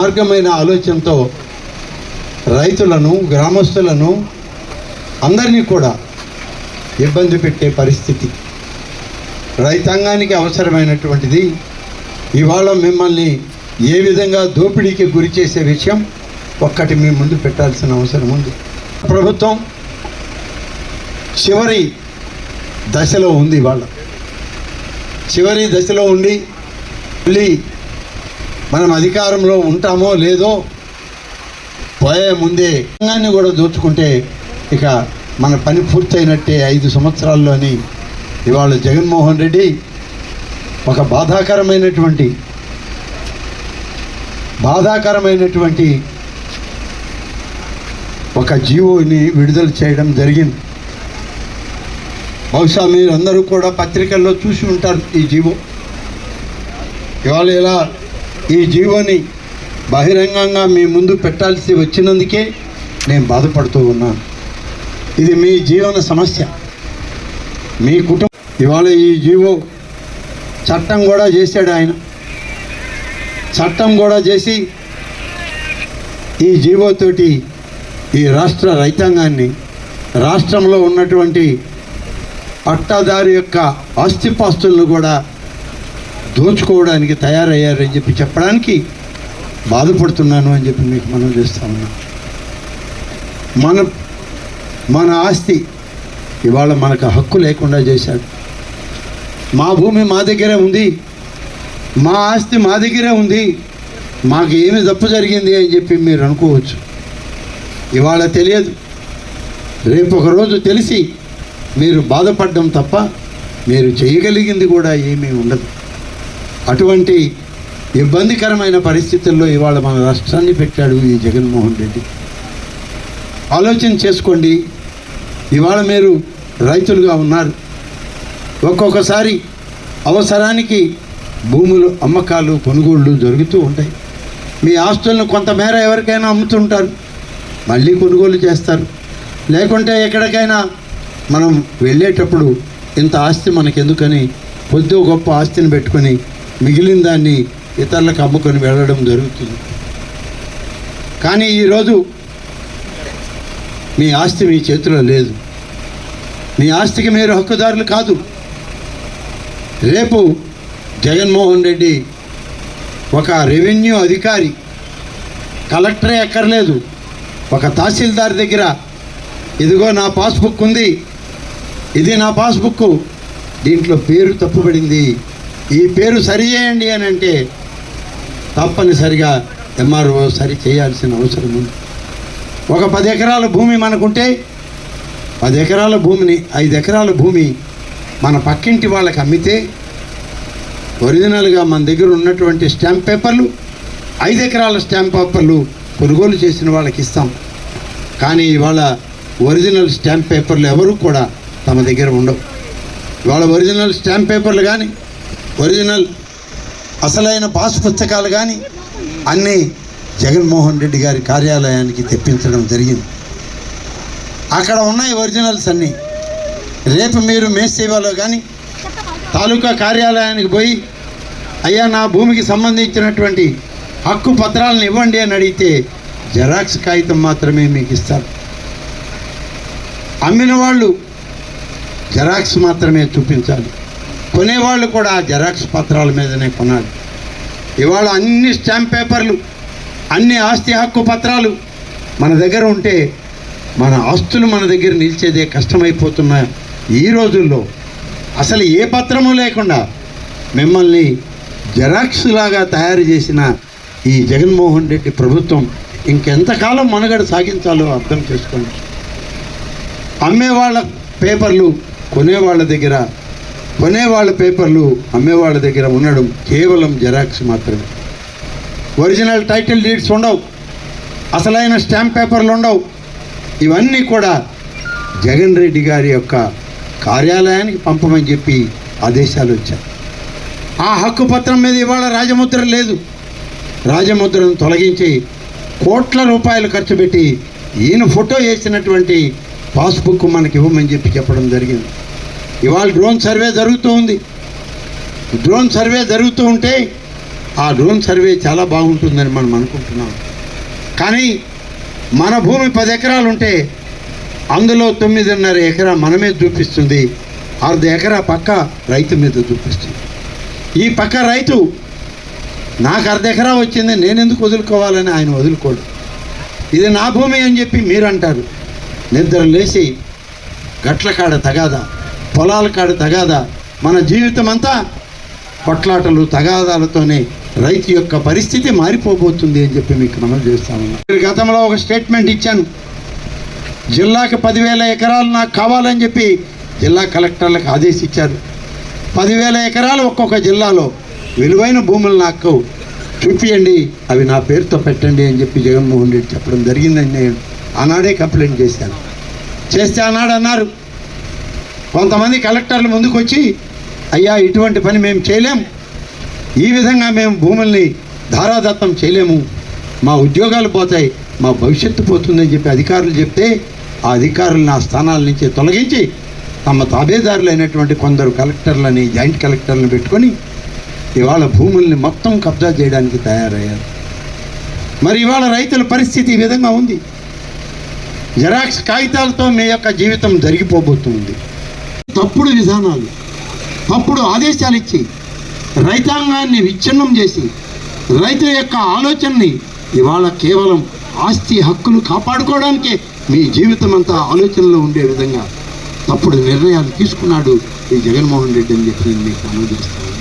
మార్గమైన ఆలోచనతో రైతులను గ్రామస్తులను అందరినీ కూడా ఇబ్బంది పెట్టే పరిస్థితి. రైతాంగానికి అవసరమైనటువంటిది ఇవాళ మిమ్మల్ని ఏ విధంగా దోపిడీకి గురి చేసే విషయం ఒక్కటి మీ ముందు పెట్టాల్సిన అవసరం ఉంది. ప్రభుత్వం చివరి దశలో ఉంది ఇవాళ. చివరి దశలో ఉండి మళ్ళీ మనం అధికారంలో ఉంటామో లేదో పోయే ముందే రంగాన్ని కూడా దోచుకుంటే ఇక మన పని పూర్తయినట్టే ఐదు సంవత్సరాల్లోని ఇవాళ జగన్మోహన్ రెడ్డి ఒక బాధాకరమైనటువంటి బాధాకరమైనటువంటి ఒక జీవోని విడుదల చేయడం జరిగింది. బహుశా మీరు అందరూ కూడా పత్రికల్లో చూసి ఉంటారు ఈ జీవో. ఇవాళ ఇలా ఈ జీవోని బహిరంగంగా మీ ముందు పెట్టాల్సి వచ్చినందుకే నేను బాధపడుతూ ఉన్నాను. ఇది మీ జీవన సమస్య. మీ కుటుంబం ఇవాళ ఈ జీవో చట్టం కూడా చేశాడు ఆయన. చట్టం కూడా చేసి ఈ జీవోతోటి ఈ రాష్ట్ర రైతాంగాన్ని రాష్ట్రంలో ఉన్నటువంటి పట్టాదారు యొక్క ఆస్తిపాస్తులను కూడా దోచుకోవడానికి తయారయ్యారని చెప్పి చెప్పడానికి బాధపడుతున్నాను అని చెప్పి మీకు మనం చేస్తా ఉన్నాం. మన మన ఆస్తి ఇవాళ మనకు హక్కు లేకుండా చేశాడు. మా భూమి మా దగ్గరే ఉంది. మా ఆస్తి మా దగ్గరే ఉంది. మాకు ఏమి తప్పు జరిగింది అని చెప్పి మీరు అనుకోవచ్చు. ఇవాళ తెలియదు. రేపు ఒకరోజు తెలిసి మీరు బాధపడడం తప్ప మీరు చేయగలిగింది కూడా ఏమీ ఉండదు. అటువంటి ఇబ్బందికరమైన పరిస్థితుల్లో ఇవాళ మన రాష్ట్రాన్ని పెట్టాడు ఈ జగన్మోహన్ రెడ్డి. ఆలోచన చేసుకోండి. ఇవాళ మీరు రైతులుగా ఉన్నారు. ఒక్కొక్కసారి అవసరానికి భూములు అమ్మకాలు కొనుగోళ్ళు జరుగుతూ ఉంటాయి. మీ ఆస్తులను కొంతమేర ఎవరికైనా అమ్ముతుంటారు. మళ్ళీ కొనుగోలు చేస్తారు. లేకుంటే ఎక్కడికైనా మనం వెళ్ళేటప్పుడు ఇంత ఆస్తి మనకెందుకని కొద్ది గొప్ప ఆస్తిని పెట్టుకొని మిగిలిన దాన్ని ఇతరులకు అమ్ముకొని వెళ్ళడం జరుగుతుంది. కానీ ఈరోజు మీ ఆస్తి మీ చేతిలో లేదు. మీ ఆస్తికి మీరు హక్కుదారులు కాదు. రేపు జగన్మోహన్ రెడ్డి ఒక రెవెన్యూ అధికారి కలెక్టరే ఎక్కర్లేదు ఒక తహసీల్దార్ దగ్గర ఇదిగో నా పాస్బుక్ ఉంది ఇది నా పాస్బుక్ దీంట్లో పేరు తప్పుపడింది. ఈ పేరు సరి చేయండి అని అంటే తప్పనిసరిగా ఎంఆర్ఓ సరి చేయాల్సిన అవసరం ఉంది. ఒక పది ఎకరాల భూమి మనకుంటే పది ఎకరాల భూమిని ఐదు ఎకరాల భూమి మన పక్కింటి వాళ్ళకి అమ్మితే ఒరిజినల్గా మన దగ్గర ఉన్నటువంటి స్టాంప్ పేపర్లు ఐదు ఎకరాల స్టాంప్ పేపర్లు కొనుగోలు చేసిన వాళ్ళకి ఇస్తాం. కానీ ఇవాళ ఒరిజినల్ స్టాంప్ పేపర్లు ఎవరు కూడా తమ దగ్గర ఉండవు. ఇవాళ ఒరిజినల్ స్టాంప్ పేపర్లు కానీ ఒరిజినల్ అసలైన పాస్ పుస్తకాలు కానీ అన్నీ జగన్మోహన్ రెడ్డి గారి కార్యాలయానికి తెప్పించడం జరిగింది. అక్కడ ఉన్నాయి ఒరిజినల్స్ అన్నీ. రేపు మీరు మేసేవాలో కానీ తాలూకా కార్యాలయానికి పోయి అయ్యా నా భూమికి సంబంధించినటువంటి హక్కు పత్రాలను ఇవ్వండి అని అడిగితే జెరాక్స్ కాగితం మాత్రమే మీకు ఇస్తారు. అమ్మిన వాళ్ళు జెరాక్స్ మాత్రమే చూపించాలి. కొనేవాళ్ళు కూడా జెరాక్స్ పత్రాల మీదనే కొనాలి. ఇవాళ అన్ని స్టాంప్ పేపర్లు అన్ని ఆస్తి హక్కు పత్రాలు మన దగ్గర ఉంటే మన ఆస్తులు మన దగ్గర నిలిచేదే కష్టమైపోతున్న ఈ రోజుల్లో అసలు ఏ పత్రము లేకుండా మిమ్మల్ని జెరాక్స్ లాగా తయారు చేసిన ఈ జగన్మోహన్ రెడ్డి ప్రభుత్వం ఇంకెంతకాలం మనుగడ సాగించాలో అర్థం చేసుకోండి. అమ్మేవాళ్ళ పేపర్లు కొనేవాళ్ళ దగ్గర కొనేవాళ్ళ పేపర్లు అమ్మేవాళ్ళ దగ్గర ఉండడం కేవలం జెరాక్స్ మాత్రమే. ఒరిజినల్ టైటిల్ డీడ్స్ ఉండవు. అసలైన స్టాంప్ పేపర్లు ఉండవు. ఇవన్నీ కూడా జగన్ రెడ్డి గారి యొక్క కార్యాలయానికి పంపమని చెప్పి ఆదేశాలు వచ్చాయి. ఆ హక్కు పత్రం మీద ఇవాళ రాజముద్ర లేదు. రాజముద్రను తొలగించి కోట్ల రూపాయలు ఖర్చు పెట్టి ఈయన ఫోటో వేసినటువంటి పాస్బుక్ మనకి ఇవ్వమని చెప్పి చెప్పడం జరిగింది. ఇవాళ డ్రోన్ సర్వే జరుగుతూ ఉంది. డ్రోన్ సర్వే జరుగుతూ ఉంటే ఆ డ్రోన్ సర్వే చాలా బాగుంటుందని మనం అనుకుంటున్నాం. కానీ మన భూమి పది ఎకరాలు ఉంటే అందులో తొమ్మిదిన్నర ఎకరా మన మీద చూపిస్తుంది. అర్ధ ఎకరా పక్క రైతు మీద చూపిస్తుంది. ఈ పక్క రైతు నాకు అర్ధ ఎకరా వచ్చింది నేను ఎందుకు వదులుకోవాలని ఆయన వదులుకోడు. ఇది నా భూమి అని చెప్పి మీరు అంటారు నిద్ర లేచి గట్ల కాడ తగాదా. పొలాల కాడ తగాదా. మన జీవితం అంతా కొట్లాటలు తగాదాలతోనే రైతు యొక్క పరిస్థితి మారిపోబోతుంది అని చెప్పి మీకు మనం చేస్తా ఉన్నాం. మీరు గతంలో ఒక స్టేట్మెంట్ ఇచ్చాను. జిల్లాకి పదివేల ఎకరాలు నాకు కావాలని చెప్పి జిల్లా కలెక్టర్లకు ఆదేశించారు పదివేల ఎకరాలు ఒక్కొక్క జిల్లాలో విలువైన భూములు నాకు చూపియండి అవి నా పేరుతో పెట్టండి అని చెప్పి జగన్మోహన్ రెడ్డి చెప్పడం జరిగిందని నేను ఆనాడే కంప్లైంట్ చేశాను. చేస్తే ఆనాడు అన్నారు. కొంతమంది కలెక్టర్లు ముందుకు వచ్చి అయ్యా ఇటువంటి పని మేము చేయలేము ఈ విధంగా మేము భూముల్ని ధారాదత్తం చేయలేము. మా ఉద్యోగాలు పోతాయి మా భవిష్యత్తు పోతుందని చెప్పి అధికారులు చెప్తే ఆ అధికారులను ఆ స్థానాల నుంచి తొలగించి తమ తాబేదారులైనటువంటి కొందరు కలెక్టర్లని జాయింట్ కలెక్టర్లను పెట్టుకొని ఇవాళ భూముల్ని మొత్తం కబ్జా చేయడానికి తయారయ్యారు. మరి ఇవాళ రైతుల పరిస్థితి ఈ విధంగా ఉంది. జెరాక్స్ కాగితాలతో మీ యొక్క జీవితం జరిగిపోబోతుంది తప్పుడు విధానాలు తప్పుడు ఆదేశాలు ఇచ్చి రైతాంగాన్ని విచ్ఛిన్నం చేసి రైతు యొక్క ఆలోచనని ఇవాళ కేవలం ఆస్తి హక్కులు కాపాడుకోవడానికే మీ జీవితం అంతా ఆలోచనలో ఉండే విధంగా తప్పుడు నిర్ణయాలు తీసుకున్నాడు ఈ జగన్మోహన్ రెడ్డి అని చెప్పి నేను మీకు అనుభవిస్తాను